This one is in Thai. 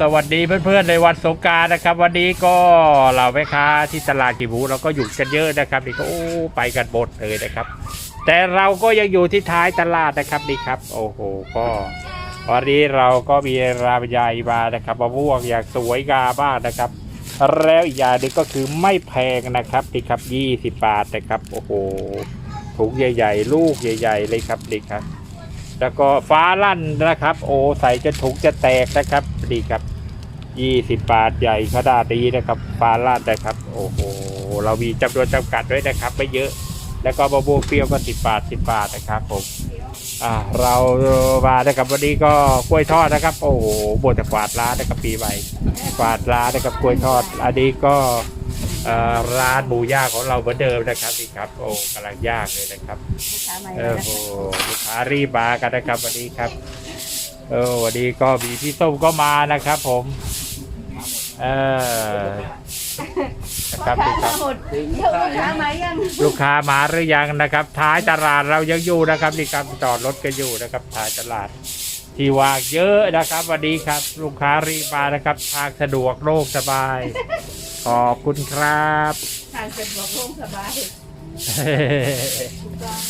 สวัสดีเพื่อนๆในวันสงการนะครับ วันนี้ก็เหล่าแม่ค้าที่ตลาดกิบูเราก็อยู่กันเยอะนะครับนี่ก็โอ้ไปกันหมดเลยนะครับ แต่เราก็ยังอยู่ที่ท้ายตลาดนะครับนี่ครับ โอ้โหก็วันนี้เราก็มีรามยายมานะครับมะม่วงอย่างสวยงามมากนะครับ แล้วอีกอย่างหนึงก็คือไม่แพงนะครับนี่ครับยี่สิบบาทนะครับ โอ้โหถุงใหญ่ ๆ ลูกใหญ่ ๆ เลยครับนี่ครับ แล้วก็ฟ้าลั่นนะครับ โอ้ใส่จะถุงจะแตกนะครับ ดีครับยี่สิบบาทใหญ่ขนาดนี้นะครับฟ้าลั่นนะครับ โอ้โห เรามีจำนวนจำกัดด้วยนะครับ ไม่เยอะ แล้วก็มะม่วงเปรี้ยวก็สิบบาทสิบบาทนะครับผมอ่าเรามานะครับวันนี้ก็กล้วยทอดนะครับ โอ้โหบนแต่กวาดร้านนะครับปีใหม่กวาดร้านนะครับกล้วยทอด อันนี้ก็เอ่อร้านหมูย่างของเราเหมือนเดิมนะครับนี่ครับ โอ้กำลังย่างเลยนะครับลูกค้ามาเอแล้วอนะโหคะลูกค้ารีบมากันนะครับวันนี้ครับ เออวันนี้ก็มีพี่ส้มก็มานะครับผม เออนะครับนี่ครับหมดเดี๋ยวลูกค้ามายังลูกค้ามาหรือยังนะครับ ท้ายตลาดเรายังอยู่นะครับนี่ครับจอดรถกันอยู่นะครับ ท้ายตลาด ที่ว่างเยอะนะครับ วันนี้ครับ ลูกค้ารีบมานะครับทางสะดวกโล่งสบาย ขอบคุณครับ ทางสะดวกโล่งสบายถูกต้อง